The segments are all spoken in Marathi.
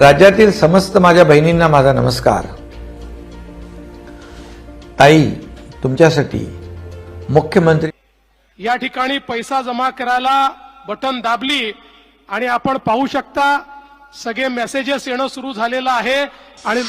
राज्यातील समस्त माझ्या बहिणींना माझा नमस्कार. ताई तुमच्यासाठी मुख्यमंत्री या ठिकाणी पैसा जमा करायला बटन दाबली आणि आपण पाहू शकता सगळे मेसेजेस येणं सुरू झालेलं आहे आणि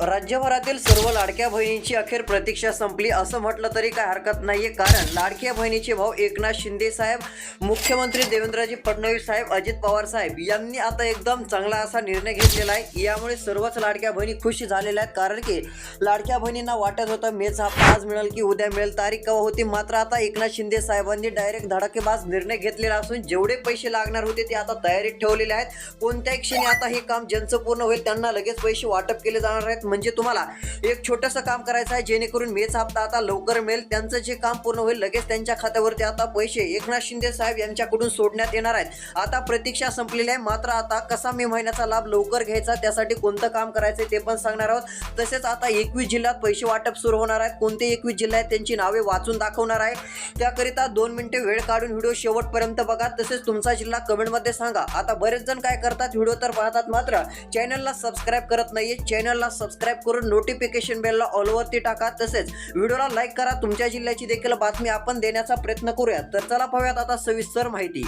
राज्यभरातील सर्व लाडक्या बहिणींची अखेर प्रतीक्षा संपली. असं म्हटलं तरी काय हरकत नाहीये. कारण लाडक्या बहिणीचे भाऊ एकनाथ शिंदे साहेब मुख्यमंत्री देवेंद्रजी फडणवीस साहेब अजित पवार साहेब यांनी आता एकदम चांगला असा निर्णय घेतलेला आहे. यामुळे सर्वच लाडक्या बहिणी खुश झालेल्या आहेत. कारण की लाडक्या बहिणींना वाटत होतं मेच हप्ता आज मिळेल की उद्या मिळेल. तारीख केव्हा होती? मात्र आता एकनाथ शिंदे साहेबांनी डायरेक्ट धडाकेबाज निर्णय घेतलेला असून जेवढे पैसे लागणार होते ते आता तयारीत ठेवलेले आहेत. कोणत्याही क्षणी आता हे काम ज्यांचं पूर्ण होईल त्यांना लगेच पैसे वाटप केले जाणार आहेत. म्हणजे तुम्हाला एक छोटंसं काम करायचं आहे जेणेकरून मेच हप्ता आता लवकर मिळेल. त्यांचं जे काम पूर्ण होईल लगेच त्यांच्या खात्यावरती आता पैसे एकनाथ शिंदे साहेब यांच्याकडून सोडण्यात येणार आहेत. आता प्रतीक्षा संपलेली आहे मात्र आता कसा मे महिन्याचा लाभ लवकर घ्यायचा त्यासाठी कोणतं काम करायचं ते पण सांगणार आहोत. तसेच आता एकवीस जिल्ह्यात पैसे वाटप सुरू होणार आहेत. कोणते एकवीस जिल्हे आहेत त्यांची नावे वाचून दाखवणार आहे. त्याकरिता दोन मिनिटे वेळ काढून व्हिडिओ शेवटपर्यंत बघा. तसेच तुमचा जिल्हा कमेंटमध्ये सांगा. आता बरेच जण काय करतात व्हिडिओ तर पाहतात मात्र चॅनलला सबस्क्राईब करत नाहीये. चॅनलला सबस्क्राईब करून नोटिफिकेशन बेलला ऑलवरती टाका. तसेच व्हिडिओला लाईक करा. तुमच्या जिल्ह्याची देखील बातमी आपण देण्याचा प्रयत्न करूया तर चला पाहूयात आता सविस्तर माहिती.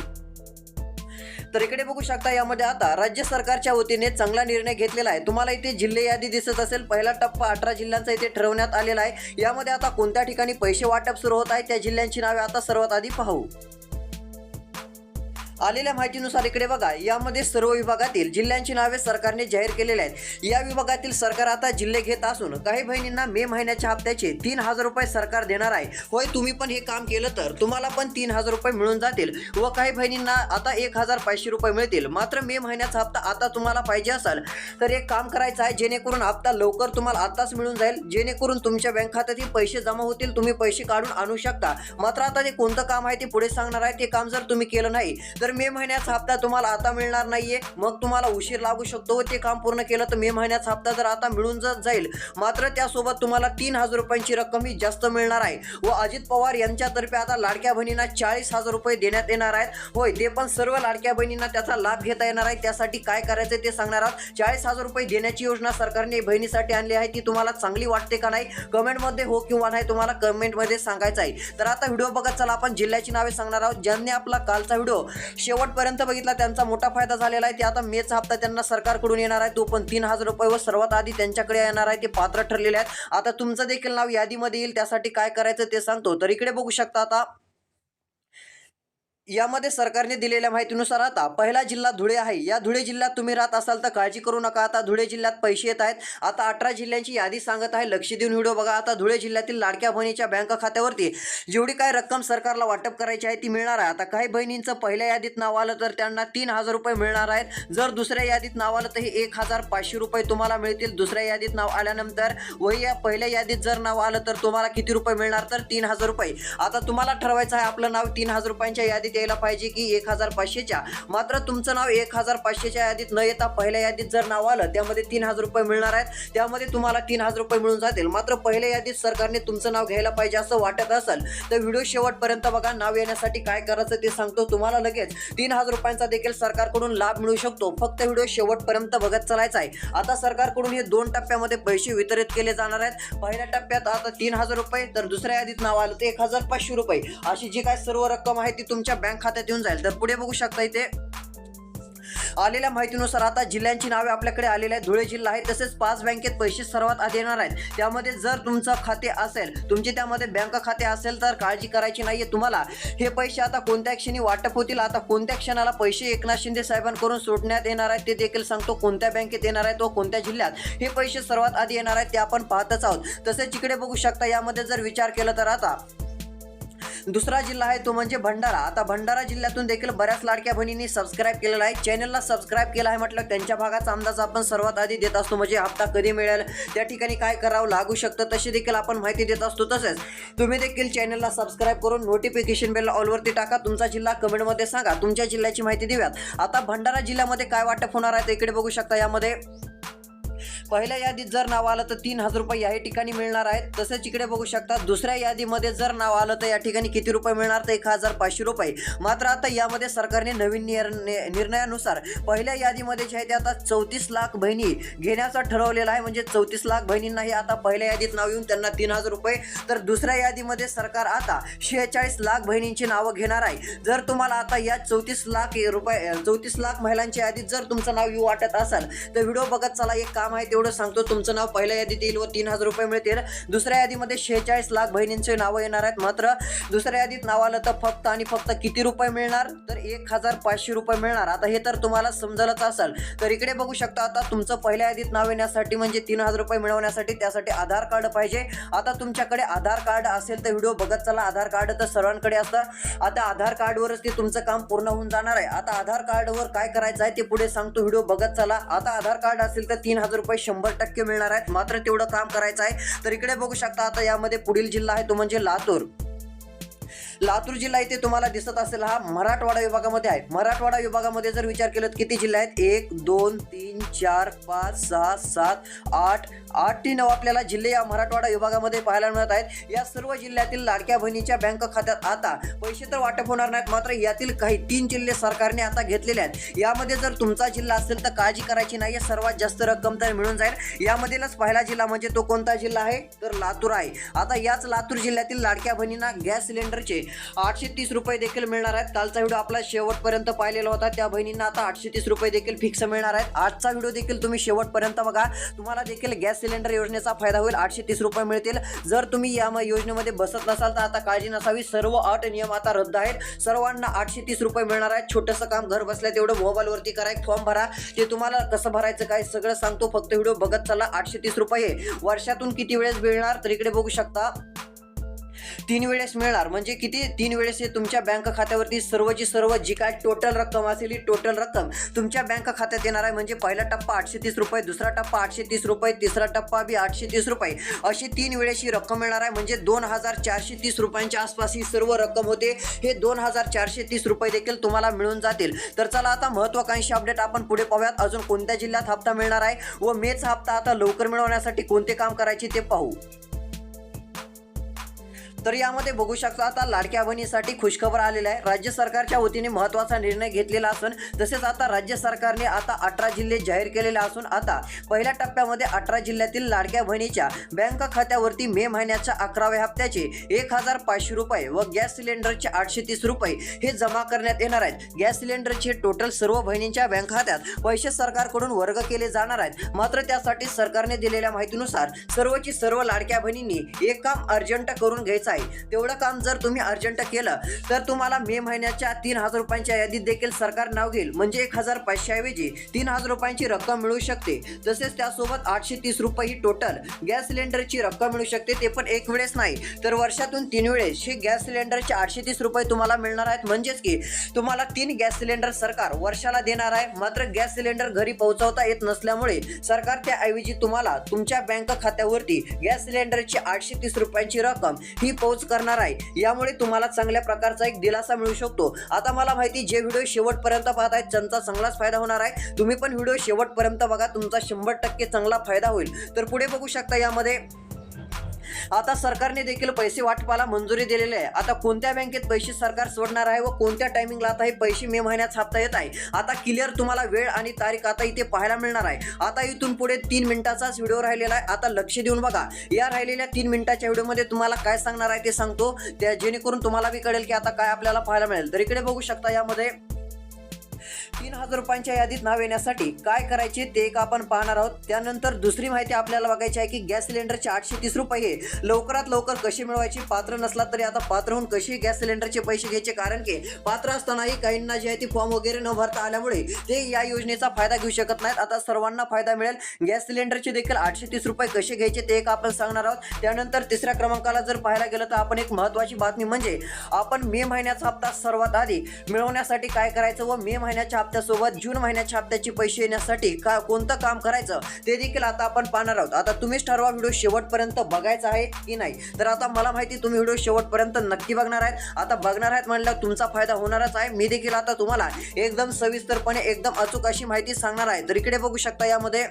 तर इकडे बघू शकता यामध्ये आता राज्य सरकारच्या वतीने चांगला निर्णय घेतलेला आहे. तुम्हाला इथे जिल्हे यादी दिसत असेल. पहिला टप्पा अठरा जिल्ह्यांचा इथे ठरवण्यात आलेला आहे. यामध्ये आता कोणत्या ठिकाणी पैसे वाटप सुरू होत आहे? त्या जिल्ह्यांची नावे आता सर्वात आधी पाहू. आलेल्या माहितीनुसार इकडे बघा यामध्ये सर्व विभागातील जिल्ह्यांची नावे सरकारने जाहीर केलेले आहेत. या विभागातील सरकार आता जिल्हे घेत असून काही बहिणींना मे महिन्याच्या हप्त्याचे तीन हजार रुपये सरकार देणार आहे. होय तुम्ही पण हे काम केलं तर तुम्हाला पण तीन हजार रुपये मिळून जातील व काही बहिणींना आता एक हजार पाचशे रुपये मिळतील. मात्र मे महिन्याचा हप्ता आता तुम्हाला पाहिजे असेल तर एक काम करायचं आहे जेणेकरून हप्ता लवकर तुम्हाला आताच मिळून जाईल. जेणेकरून तुमच्या बँक खात्यातील पैसे जमा होतील तुम्ही पैसे काढून आणू शकता. मात्र आता ते कोणतं काम आहे ते पुढे सांगणार आहे ते काम जर तुम्ही केलं नाही तर तर मे महिन्याचा हप्ता तुम्हाला आता मिळणार नाहीये मग तुम्हाला उशीर लागू शकतो. व ते काम पूर्ण केलं तर मे महिन्याचा हप्ता जर आता मिळून जाईल मात्र त्यासोबत तुम्हाला तीन हजार रुपयांची रक्कम ही जास्त मिळणार आहे. व अजित पवार यांच्यातर्फे आता लाडक्या बहिणींना चाळीस हजार रुपये देण्यात येणार आहेत. होय ते पण सर्व लाडक्या बहिणींना त्याचा लाभ घेता येणार आहे. त्यासाठी काय करायचं ते सांगणार आहोत. चाळीस हजार रुपये देण्याची योजना सरकारने बहिणीसाठी आणली आहे. ती तुम्हाला चांगली वाटते का नाही कमेंटमध्ये हो किंवा नाही तुम्हाला कमेंटमध्ये सांगायचं आहे. तर आता व्हिडिओ बघत चला आपण जिल्ह्याची नावे सांगणार आहोत. ज्यांनी आपला कालचा व्हिडिओ शेवटपर्यंत बघितला त्यांचा मोठा फायदा झालेला आहे. ते आता मेचा हप्ता त्यांना सरकारकडून येणार आहे. तो पण तीन हजार रुपये व सर्वात आधी त्यांच्याकडे येणार आहे. ते पात्र ठरलेले आहेत. आता तुमचं देखील नाव यादीमध्ये येईल. त्यासाठी काय करायचं ते सांगतो. तर इकडे बघू शकता आता. यामध्ये सरकारने दिलेल्या माहितीनुसार आता पहिला जिल्हा धुळे आहे. या धुळे जिल्ह्यात तुम्ही राहत असाल तर काळजी करू नका. आता धुळे जिल्ह्यात पैसे येत आहेत. आता अठरा जिल्ह्यांची यादी सांगत आहे. लक्ष देऊन व्हिडिओ बघा. आता धुळे जिल्ह्यातील लाडक्या बहिणीच्या बँक खात्यावरती जेवढी काय रक्कम सरकारला वाटप करायची आहे ती मिळणार आहे. आता काही बहिणींचं पहिल्या यादीत नाव आलं तर त्यांना तीन हजार रुपये मिळणार आहेत. जर दुसऱ्या यादीत नाव आलं तर हे एक हजार पाचशे रुपये तुम्हाला मिळतील. दुसऱ्या यादीत नाव आल्यानंतर व या पहिल्या यादीत जर नाव आलं तर तुम्हाला किती रुपये मिळणार? तर तीन हजार रुपये. आता तुम्हाला ठरवायचं आहे. आपलं नाव तीन हजार रुपयांच्या यादीत यायला पाहिजे की एक हजार पाचशेच्या. मात्र तुमचं नाव एक हजार पाचशेच्या यादीत न येता पहिल्या यादीत जर नाव आलं त्यामध्ये तीन हजार रुपये मिळणार आहेत. त्यामध्ये तुम्हाला तीन हजार रुपये मिळून जातील. मात्र पहिल्या यादीत सरकारने तुमचं नाव घ्यायला पाहिजे असं वाटत असेल तर व्हिडिओ शेवटपर्यंत बघा. नाव येण्यासाठी काय करायचं ते सांगतो तुम्हाला लगेच. तीन हजार रुपयांचा देखील सरकारकडून लाभ मिळू शकतो. फक्त व्हिडिओ शेवटपर्यंत बघत चालायचा आहे. आता सरकारकडून हे दोन टप्प्यामध्ये पैसे वितरित केले जाणार आहेत. पहिल्या टप्प्यात आता तीन हजार रुपये तर दुसऱ्या यादीत नाव आलं तर एक हजार पाचशे रुपये. अशी जी काय सर्व रक्कम आहे ती तुमच्या बँक खात्यात येऊन जाईल. तर पुढे बघू शकता इथे आलेल्या माहितीनुसार आता जिल्ह्यांची नावे आपल्याकडे आलेली आहेत. धुळे जिल्हा आहे तसेच पाच बँकेत पैसे सर्वात आधी येणार आहेत. त्यामध्ये जर तुमचं खाते असेल तुमचे त्यामध्ये बँक खाते असेल तर काळजी करायची नाहीये तुम्हाला. हे पैसे आता कोणत्या क्षणी वाटप होतील? आता कोणत्या क्षणाला पैसे एकनाथ शिंदे साहेबांकडून सोडण्यात येणार आहेत ते देखील सांगतो. कोणत्या बँकेत येणार आहेत व कोणत्या जिल्ह्यात? हे पैसे सर्वात आधी येणार आहेत ते आपण पाहतच आहोत. तसेच इकडे बघू शकता यामध्ये जर विचार केला तर आता दुसरा जिल्हा आहे तो म्हणजे भंडारा. आता भंडारा जिल्ह्यातून देखील बऱ्याच लाडक्या बहिणींनी सबस्क्राईब केलेला आहे. चॅनलला सबस्क्राईब केला आहे म्हटलं त्यांच्या भागाचा अंदाज आपण सर्वात आधी देत असतो. म्हणजे हप्ता कधी मिळेल त्या ठिकाणी काय करावं लागू शकतं तशी देखील आपण माहिती देत असतो. तसेच तुम्ही देखील चॅनलला सबस्क्राईब करून नोटिफिकेशन बेल ऑलवरती टाका. तुमचा जिल्हा कमेंटमध्ये सांगा. तुमच्या जिल्ह्याची माहिती देऊयात. आता भंडारा जिल्ह्यामध्ये काय वाटप होणार आहे ते इकडे बघू शकता. यामध्ये पहिल्या यादीत जर नाव आलं तर तीन हजार रुपये या ठिकाणी मिळणार आहेत. तसेच इकडे बघू शकता दुसऱ्या यादीमध्ये जर नाव आलं तर या ठिकाणी किती रुपये मिळणार तर एक हजार पाचशे रुपये. मात्र आता यामध्ये सरकारने नवीन निर्णयानुसार पहिल्या यादीमध्ये जे आहे ते आता चौतीस लाख बहिणी घेण्याचा ठरवलेला आहे. म्हणजे चौतीस लाख बहिणींनाही आता पहिल्या यादीत नाव येऊन त्यांना तीन हजार रुपये. तर दुसऱ्या यादीमध्ये सरकार आता शेहेचाळीस लाख बहिणींची नावं घेणार आहे. जर तुम्हाला आता या चौतीस लाख रुपये चौतीस लाख महिलांच्या यादीत जर तुमचं नाव येऊ वाटत असेल तर व्हिडिओ बघत चला. एक काम आहे ते तेवढं सांगतो तुमचं नाव पहिल्या यादीत येईल व तीन हजार रुपये मिळतील. दुसऱ्या यादीमध्ये शेहेचाळीस लाख बहिणींचे नावं येणार आहेत मात्र दुसऱ्या यादीत नाव आलं तर फक्त आणि फक्त किती रुपये मिळणार? तर एक हजार पाचशे रुपये मिळणार. आता हे तर तुम्हाला समजलंच असेल. तर इकडे बघू शकता आता तुमचं पहिल्या यादीत नाव येण्यासाठी म्हणजे तीन हजार रुपये मिळवण्यासाठी त्यासाठी आधार कार्ड पाहिजे. आता तुमच्याकडे आधार कार्ड असेल तर व्हिडिओ बघत चला. आधार कार्ड तर सर्वांकडे असतं. आता आधार कार्डवरच ते तुमचं काम पूर्ण होऊन जाणार आहे. आता आधार कार्डवर काय करायचं आहे ते पुढे सांगतो. व्हिडिओ बघत चला. आता आधार कार्ड असेल तर तीन हजार रुपये शंभर टक्के मिळणार आहेत. मात्र तेवढं काम करायचं आहे. तर इकडे बघू शकता आता यामध्ये पुढील जिल्हा आहे तो म्हणजे लातूर. लातूर जिल्हा इथे तुम्हाला दिसत असेल हा मराठवाडा विभागामध्ये आहे. मराठवाडा विभागामध्ये जर विचार केलं तर किती जिल्हे आहेत? एक दोन तीन चार पाच सहा सात आठ आठ ते नऊ आपल्याला जिल्हे या मराठवाडा विभागामध्ये पाहायला मिळत आहेत. या सर्व जिल्ह्यातील लाडक्या बहिणीच्या बँक खात्यात आता पैसे तर वाटप होणार नाहीत मात्र यातील काही तीन जिल्हे सरकारने आता घेतलेले आहेत. यामध्ये जर तुमचा जिल्हा असेल तर काळजी करायची नाही सर्वात जास्त रक्कम तर मिळून जाईल. यामधीलच पहिला जिल्हा म्हणजे तो कोणता जिल्हा आहे? तर लातूर आहे. आता याच लातूर जिल्ह्यातील लाडक्या बहिणींना गॅस सिलेंडरचे आठशे तीस रुपये देखील मिळणार आहेत. कालचा व्हिडिओ आपला शेवटपर्यंत पाहिलेला होता. त्या बहिणींना आता आठशे तीस रुपये देखील फिक्स मिळणार आहेत. आजचा व्हिडिओ देखील तुम्ही शेवटपर्यंत बघा. तुम्हाला देखील गॅस सिलेंडर योजनेचा फायदा होईल. आठशे तीस रुपये मिळतील. जर तुम्ही या म- योजनेमध्ये बसत नसाल तर आता काळजी नसावी. सर्व अट नियम आता रद्द आहेत. सर्वांना आठशे तीस रुपये मिळणार आहेत. छोटंसं काम घर बसल्या तेवढं मोबाईलवरती करा. एक फॉर्म भरा. ते तुम्हाला कसं भरायचं काय सगळं सांगतो. फक्त व्हिडिओ बघत चला. आठशे तीस रुपये वर्षातून किती वेळेस मिळणार तर इकडे बघू शकता. तीन वेळेस मिळणार. म्हणजे किती? तीन वेळेस हे तुमच्या बँक खात्यावरती सर्वची सर्व जी काय टोटल रक्कम असेल ही टोटल रक्कम तुमच्या बँक खात्यात येणार आहे. म्हणजे पहिला टप्पा आठशे तीस रुपये दुसरा टप्पा आठशे तीस रुपये तिसरा टप्पा बी आठशे तीस रुपये. अशी तीन वेळेस ही रक्कम मिळणार आहे. म्हणजे दोन हजार चारशे तीस रुपयांच्या आसपास ही सर्व रक्कम होते. हे दोन हजार चारशे तीस रुपये देखील तुम्हाला मिळून जातील. तर चला आता महत्वाकांक्षी अपडेट आपण पुढे पाहूयात. अजून कोणत्या जिल्ह्यात हप्ता मिळणार आहे व मेचा हप्ता आता लवकर मिळवण्यासाठी कोणते काम करायचे ते पाहू. तर यामध्ये बघू शकता आता लाडक्या बहिणीसाठी खुशखबर आलेला आहे. राज्य सरकारच्या वतीने महत्त्वाचा निर्णय घेतलेला असून तसेच आता राज्य सरकारने आता अठरा जिल्हे जाहीर केलेले असून आता पहिल्या टप्प्यामध्ये अठरा जिल्ह्यातील लाडक्या बहिणीच्या बँक खात्यावरती मे महिन्याच्या अकराव्या हप्त्याचे एक हजार पाचशे रुपये व गॅस सिलेंडरचे आठशे तीस रुपये हे जमा करण्यात येणार आहेत. गॅस सिलेंडरचे टोटल सर्व बहिणींच्या बँक खात्यात पैसे सरकारकडून वर्ग केले जाणार आहेत. मात्र त्यासाठी सरकारने दिलेल्या माहितीनुसार सर्वची सर्व लाडक्या बहिणींनी एक काम अर्जंट करून घ्यायचं आहे. आहे. तेवढं काम जर तुम्ही अर्जंट केलं तर तुम्हाला मे महिन्याच्या तीन हजार रुपयांच्या यादीत देखील सरकार नाव घेईल. म्हणजे एक हजार पाचशेऐवजी तीन हजार रुपयांची रक्कम मिळू शकते. तसेच त्यासोबत आठशे तीस रुपये ही टोटल गॅस सिलेंडरची रक्कम मिळू शकते. ते पण एक वेळेस नाही तर वर्षातून तीन वेळेस हे गॅस सिलेंडरचे आठशे तीस रुपये तुम्हाला मिळणार आहेत. म्हणजेच की तुम्हाला तीन गॅस सिलेंडर सरकार वर्षाला देणार आहे. मात्र गॅस सिलेंडर घरी पोहोचवता येत नसल्यामुळे सरकार त्याऐवजी तुम्हाला तुमच्या बँक खात्यावरती गॅस सिलेंडरची आठशे तीस रुपयांची रक्कम ही पोहोच करणार आहे. यामुळे तुम्हाला चांगल्या प्रकारचा एक दिलासा मिळू शकतो. आता मला माहिती जे व्हिडिओ शेवटपर्यंत पाहत आहेत त्यांचा चांगलाच फायदा होणार आहे. तुम्ही पण व्हिडिओ शेवटपर्यंत बघा तुमचा शंभर टक्के चांगला फायदा होईल. तर पुढे बघू शकता यामध्ये आता सरकारने देखील पैसे वाटपाला मंजुरी दिलेली आहे. आता कोणत्या बँकेत पैसे सरकार सोडणार आहे व कोणत्या टायमिंगला आता हे पैसे मे महिन्यात छापता येत आहे? आता क्लिअर तुम्हाला वेळ आणि तारीख आता इथे पाहायला मिळणार आहे. आता इथून पुढे तीन मिनिटाचाच व्हिडिओ राहिलेला आहे. आता लक्ष देऊन बघा. या राहिलेल्या तीन मिनिटाच्या व्हिडिओमध्ये तुम्हाला काय सांगणार आहे ते सांगतो. त्या जेणेकरून तुम्हाला बी कळेल की आता काय आपल्याला पाहायला मिळेल. तर इकडे बघू शकता यामध्ये तीन हजार रुपयांच्या यादीत नाव येण्यासाठी काय करायचे ते एक आपण पाहणार आहोत. त्यानंतर दुसरी माहिती आपल्याला बघायची आहे की गॅस सिलेंडरचे आठशे तीस रुपये हे लवकरात लवकर कसे मिळवायचे? पात्र नसला तरी आता पात्र होऊन कसे गॅस सिलेंडरचे पैसे घ्यायचे? कारण की पात्र असतानाही काहींना जे आहे ते फॉर्म वगैरे न भरता आल्यामुळे ते या योजनेचा फायदा घेऊ शकत नाहीत. आता सर्वांना फायदा मिळेल. गॅस सिलेंडरचे देखील आठशे तीस रुपये कसे घ्यायचे ते एक आपण सांगणार आहोत. त्यानंतर तिसऱ्या क्रमांकाला जर पाहायला गेलं तर आपण एक महत्त्वाची बातमी म्हणजे आपण मे महिन्याचा हप्ता सर्वात आधी मिळवण्यासाठी काय करायचं व मे महिन्याच्या हप्त्यासोबत जून महिन्याच्या हप्त्याचे पैसे येण्यासाठी का कोणतं काम करायचं ते देखील आता आपण पाहणार आहोत. आता तुम्हीच ठरवा व्हिडिओ शेवटपर्यंत बघायचा आहे की नाही. तर आता मला माहिती तुम्ही व्हिडिओ शेवटपर्यंत नक्की बघणार आहेत. आता बघणार आहेत म्हणल्यावर तुमचा फायदा होणारच आहे. मी देखील आता तुम्हाला एकदम सविस्तरपणे एकदम अचूक अशी माहिती सांगणार आहे. तर इकडे बघू शकता यामध्ये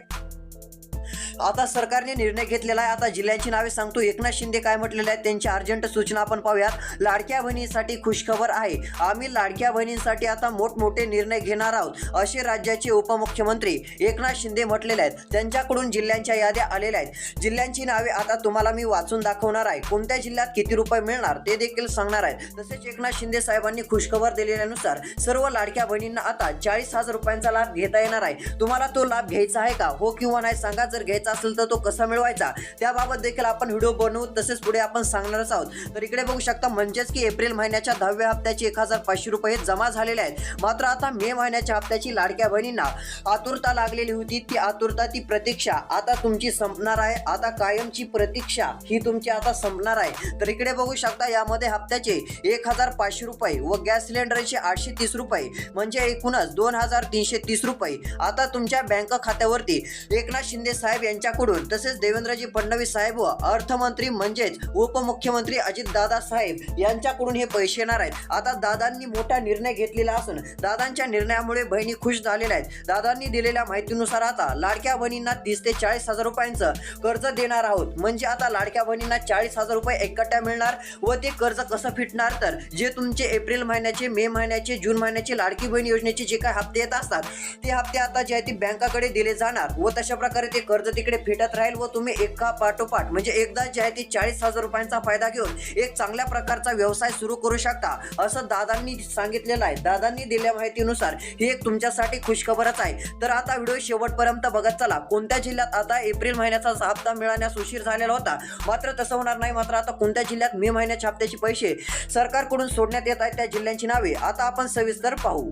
आता सरकारने निर्णय घेतलेला आहे. आता जिल्ह्यांची नावे सांगतो. एकनाथ शिंदे काय म्हटलेले आहेत? त्यांची अर्जंट सूचना आपण पाहूयात. लाडक्या बहिणीसाठी खुशखबर आहे. आम्ही लाडक्या बहिणींसाठी आता मोठमोठे निर्णय घेणार आहोत असे राज्याचे उपमुख्यमंत्री एकनाथ शिंदे म्हटलेले आहेत. त्यांच्याकडून जिल्ह्यांच्या याद्या आलेल्या आहेत. जिल्ह्यांची नावे आता तुम्हाला मी वाचून दाखवणार आहे. कोणत्या जिल्ह्यात किती रुपये मिळणार ते देखील सांगणार आहे तसेच एकनाथ शिंदे साहेबांनी खुशखबर दिलेल्यानुसार सर्व लाडक्या बहिणींना आता चाळीस हजार रुपयांचा लाभ घेता येणार आहे. तुम्हाला तो लाभ घ्यायचा आहे का? हो किंवा नाही सांगा. जर घ्यायचा असेल तर तो कसा मिळवायचा? त्याबाबत देखील आपण व्हिडिओ बनवू तसेच पुढे आपण सांगणारच आहोत. तर इकडे बघू शकता म्हणजेच की एप्रिल महिन्याच्या दहाव्या हप्त्याचे एक हजार पाचशे रुपये जमा झालेले आहेत. मात्र आता मे महिन्याच्या हप्त्याची लाडक्या बहिणींना आतुरता लागलेली होती. ती आतुरता ती प्रतीक्षा आता तुमची संपणार आहे. आता कायमची प्रतीक्षा ही तुमची आता संपणार आहे. तर इकडे बघू शकता यामध्ये हप्त्याचे एक हजार पाचशे रुपये व गॅस सिलेंडरचे आठशे तीस रुपये म्हणजे एकूणच दोन हजार तीनशे तीस रुपये आता तुमच्या बँक खात्यावरती. एकनाथ शिंदे साहेब यांच्याकडून. तसेच देवेंद्रजी फडणवीस साहेब व अर्थमंत्री म्हणजेच उपमुख्यमंत्री अजित दादा साहेब यांच्याकडून हे पैसे येणार आहेत. आता दादांनी मोठा निर्णय घेतलेला असून दादांच्या निर्णयामुळे बहिणी खुश झालेल्या आहेत. दादांनी दिलेल्या माहितीनुसार आता लाडक्या बहिणींना तीस ते चाळीस हजार रुपयांचं कर्ज देणार आहोत. म्हणजे आता लाडक्या बहिणींना चाळीस हजार रुपये एकट्या मिळणार व ते कर्ज कसं फिटणार? तर जे तुमचे एप्रिल महिन्याचे मे महिन्याचे जून महिन्याचे लाडकी बहीण योजनेचे जे काही हप्ते येत असतात ते हप्ते आता जे आहे ते बँकाकडे दिले जाणार व तशा प्रकारे ते कर्ज ते तिकडे फिटत राहील व तुम्ही एका पाठोपाठ म्हणजे एकदा जे आहे ती चाळीस हजार रुपयांचा फायदा घेऊन एक चांगल्या प्रकारचा व्यवसाय सुरू करू शकता असं दादांनी सांगितलेलं आहे. दादांनी दिल्या माहितीनुसार ही एक तुमच्यासाठी खुशखबरच आहे. तर आता व्हिडिओ शेवटपर्यंत बघत चला. कोणत्या जिल्ह्यात आता एप्रिल महिन्याचा हप्ता मिळण्यास उशीर झालेला होता? मात्र तसं होणार नाही. मात्र आता कोणत्या जिल्ह्यात मे महिन्याच्या हप्त्याचे पैसे सरकारकडून सोडण्यात येत आहेत त्या जिल्ह्यांची नावे? आता आपण सविस्तर पाहू.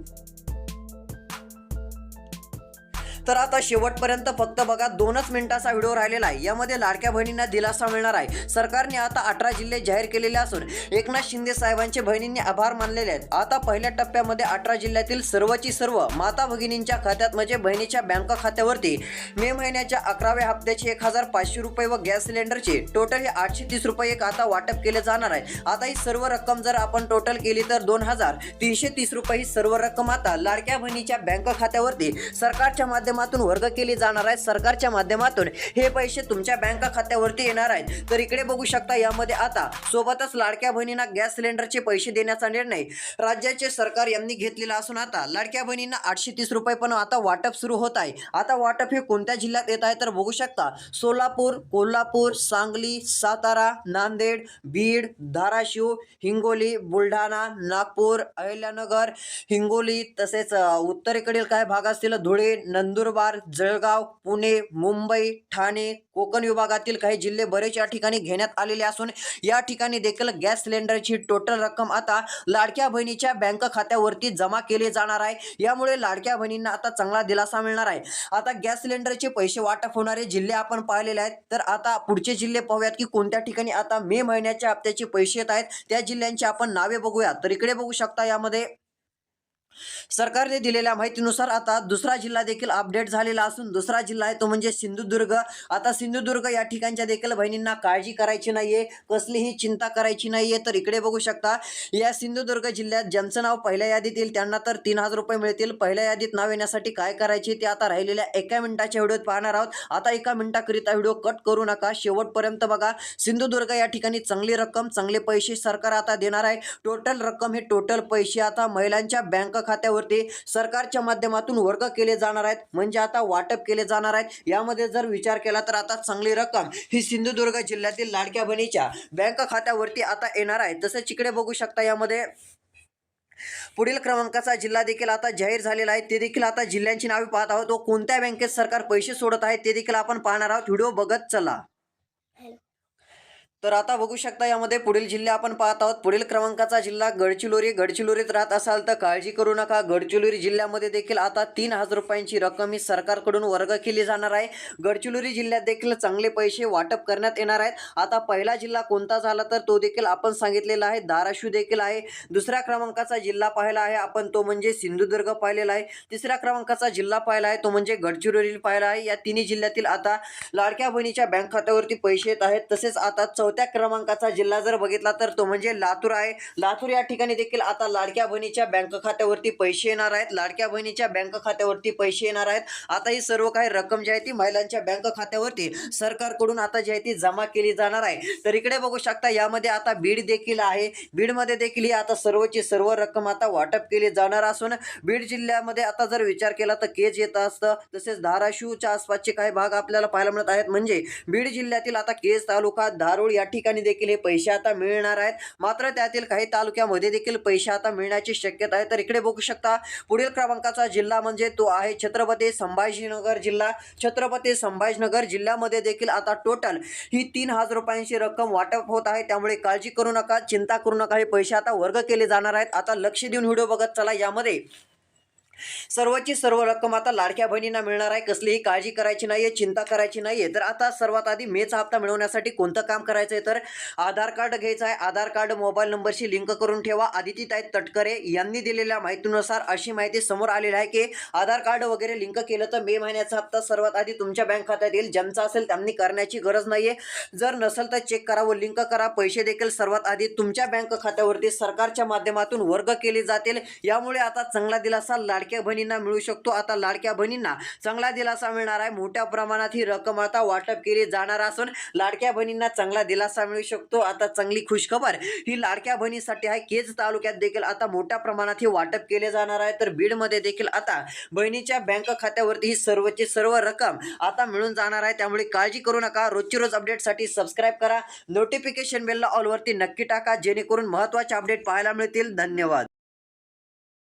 तर आता शेवटपर्यंत फक्त बघा दोनच मिनिटाचा व्हिडिओ राहिलेला आहे. यामध्ये लाडक्या बहिणींना दिलासा मिळणार आहे. सरकारने आता अठरा जिल्हे जाहीर केलेले असून एकनाथ शिंदे साहेबांचे बहिणींनी आभार मानलेले आहेत. आता पहिल्या टप्प्यामध्ये अठरा जिल्ह्यातील सर्वची सर्व माता भगिनींच्या खात्यात म्हणजे बहिणीच्या बँक खात्यावरती मे महिन्याच्या अकराव्या हप्त्याचे एक हजार पाचशे रुपये व गॅस सिलेंडरचे टोटल हे आठशे तीस रुपये एक आता वाटप केले जाणार आहे. आता ही सर्व रक्कम जर आपण टोटल केली तर दोन हजार तीनशे तीस रुपये ही सर्व रक्कम आता लाडक्या बहिणीच्या बँक खात्यावरती सरकारच्या माध्यमातून वर्ग केली जाणार आहे. सरकारच्या माध्यमातून हे पैसे तुमच्या बँक खात्यावरती येणार आहेत. तर इकडे बघू शकता यामध्ये आता सोबतच लाडक्या बहिणींना गॅस सिलेंडरचे पैसे देण्याचा निर्णय राज्याचे सरकार यांनी घेतलेला असून आता लाडक्या बहिणींना आठशे तीस रुपये पण आता वाटप सुरू होत आहे. आता वाटप हे कोणत्या जिल्ह्यात येत आहे? तर बघू शकता सोलापूर कोल्हापूर सांगली सातारा नांदेड बीड धाराशिव हिंगोली बुलढाणा नागपूर अहिल्यानगर हिंगोली तसेच उत्तरेकडील काही भाग असतील धुळे नंदुरबार जळगाव पुणे मुंबई ठाणे कोकण विभागातील काही जिल्हे बरेच या ठिकाणी घेण्यात आलेले असून या ठिकाणी देखील गॅस सिलेंडरची टोटल रक्कम आता लाडक्या बहिणीच्या बँक खात्यावरती जमा केली जाणार आहे. यामुळे लाडक्या बहिणींना आता चांगला दिलासा मिळणार आहे. आता गॅस सिलेंडरचे पैसे वाटप होणारे जिल्हे आपण पाहिलेले आहेत. तर आता पुढचे जिल्हे पाहूयात की कोणत्या ठिकाणी आता मे महिन्याच्या हप्त्याचे पैसे येत आहेत. त्या जिल्ह्यांची आपण नावे बघूया. तर इकडे बघू शकता यामध्ये सरकारने दिलेल्या माहितीनुसार आता दुसरा जिल्हा देखील अपडेट झालेला असून दुसरा जिल्हा आहे तो म्हणजे सिंधुदुर्ग. आता सिंधुदुर्ग या ठिकाणच्या देखील बहिणींना काळजी करायची नाहीये कसलीही चिंता करायची नाहीये. तर इकडे बघू शकता या सिंधुदुर्ग जिल्ह्यात ज्यांचं नाव पहिल्या यादीत येईल त्यांना तर तीन हजार रुपये मिळतील. पहिल्या यादीत नाव येण्यासाठी काय करायचे ते आता राहिलेल्या एका मिनिटाच्या व्हिडिओत पाहणार आहोत. आता एका मिनिटाकरिता व्हिडिओ कट करू नका. शेवटपर्यंत बघा सिंधुदुर्ग या ठिकाणी चांगली रक्कम चांगले पैसे सरकार आता देणार आहे. टोटल रक्कम हे टोटल पैसे आता महिलांच्या बँक खात्यावरती सरकारच्या माध्यमातून वर्ग केले जाणार आहेत. म्हणजे आता वाटप केले जाणार आहेत. यामध्ये जर विचार केला तर आता चांगली रक्कम ही सिंधुदुर्ग जिल्ह्यातील लाडक्या बहिणीच्या बँक खात्यावरती आता येणार आहे. तसंच इकडे बघू शकता यामध्ये पुढील क्रमांकाचा जिल्हा देखील आता जाहीर झालेला आहे. ते देखील आता जिल्ह्यांची नावे पाहत आहोत. व कोणत्या बँकेत सरकार पैसे सोडत आहे ते देखील आपण पाहणार आहोत. व्हिडिओ बघत चला. तर आता बघू शकता यामध्ये पुढील जिल्हे आपण पाहत आहोत. पुढील क्रमांकाचा जिल्हा गडचिरोली. गडचिरोलीत राहत असाल तर काळजी करू नका. गडचिरोली जिल्ह्यामध्ये देखील आता तीन हजार रुपयांची रक्कम ही सरकारकडून वर्ग केली जाणार आहे. गडचिरोली जिल्ह्यात देखील चांगले पैसे वाटप करण्यात येणार आहेत. आता पहिला जिल्हा कोणता झाला तर तो देखील आपण सांगितलेला आहे. धाराशिव देखील आहे. दुसऱ्या क्रमांकाचा जिल्हा पाहिला आहे. आपण तो म्हणजे सिंधुदुर्ग पाहिलेला आहे. तिसऱ्या क्रमांकाचा जिल्हा पाहिला आहे. तो म्हणजे गडचिरोली पाहिला आहे. या तिन्ही जिल्ह्यातील आता लाडक्या बहिणीच्या बँक खात्यावरती पैसे येत आहेत. तसेच आता चौथ्या चौथ्या क्रमांकाचा जिल्हा जर बघितला तर तो म्हणजे लातूर आहे. लातूर या ठिकाणी देखील आता लाडक्या बहिणीच्या बँक खात्यावरती पैसे येणार आहेत. लाडक्या बहिणीच्या बँक खात्यावरती पैसे येणार आहेत. आता ही सर्व काही रक्कम जी आहे ती महिलांच्या बँक खात्यावरती सरकारकडून आता जी आहे ती जमा केली जाणार आहे. तर इकडे बघू शकता यामध्ये आता बीड देखील आहे. बीडमध्ये देखील ही आता सर्वची सर्व रक्कम आता वाटप केली जाणार असून बीड जिल्ह्यामध्ये आता जर विचार केला तर केज येत असतं. तसेच धाराशिवच्या आसपासचे काही भाग आपल्याला पाहायला मिळत आहेत. म्हणजे बीड जिल्ह्यातील आता केज तालुका धारूळ या ठिकाणी देखील हे पैसे आता मिळणार आहेत. मात्र त्यातील काही तालुक्यामध्ये देखील पैसे आता मिळण्याची शक्यता आहे. तर इकडे बघू शकता पुढील क्रमांकाचा जिल्हा म्हणजे तो आहे छत्रपती संभाजीनगर जिल्हा. छत्रपती संभाजीनगर जिल्ह्यामध्ये देखील आता टोटल ही तीन हजार रुपयांची रक्कम वाटप होत आहे. त्यामुळे काळजी करू नका चिंता करू नका. हे पैसे आता वर्ग केले जाणार आहेत. आता लक्ष देऊन व्हिडिओ बघत चला. यामध्ये सर्वची सर्व रक्कम आता लाडक्या बहिणींना मिळणार आहे. कसलीही काळजी करायची नाहीये चिंता करायची नाहीये. तर आता सर्वात आधी मेचा हप्ता मिळवण्यासाठी कोणतं काम करायचं आहे तर आधार कार्ड घ्यायचं आहे. आधार कार्ड मोबाईल नंबरशी लिंक करून ठेवा. आदितीताई तटकरे यांनी दिलेल्या माहितीनुसार अशी माहिती समोर आलेली आहे की आधार कार्ड वगैरे लिंक केलं तर मे महिन्याचा हप्ता सर्वात आधी तुमच्या बँक खात्यात येईल. ज्यांचा असेल त्यांनी करण्याची गरज नाहीये. जर नसेल तर चेक करा व लिंक करा. पैसे देखील सर्वात आधी तुमच्या बँक खात्यावरती सरकारच्या माध्यमातून वर्ग केले जातील. यामुळे आता चांगला दिलासा लाडक्या बहिणींना मिळू शकतो. आता लाडक्या बहिणींना चांगला दिलासा मिळणार आहे. मोठ्या प्रमाणात ही रक्कम आता वाटप केली जाणार असून लाडक्या बहिणींना चांगला दिलासा मिळू शकतो. आता चांगली खुशखबर ही लाडक्या बहिणीसाठी आहे. केज तालुक्यात देखील आता मोठ्या प्रमाणात ही वाटप केले जाणार आहे. तर बीडमध्ये देखील आता बहिणीच्या बँक खात्यावरती ही सर्वची सर्व रक्कम आता मिळून जाणार आहे. त्यामुळे काळजी करू नका. रोजची रोज अपडेटसाठी सबस्क्राईब करा. नोटिफिकेशन बेलला ऑलवरती नक्की टाका. जेणेकरून महत्त्वाचे अपडेट पाहायला मिळतील. धन्यवाद.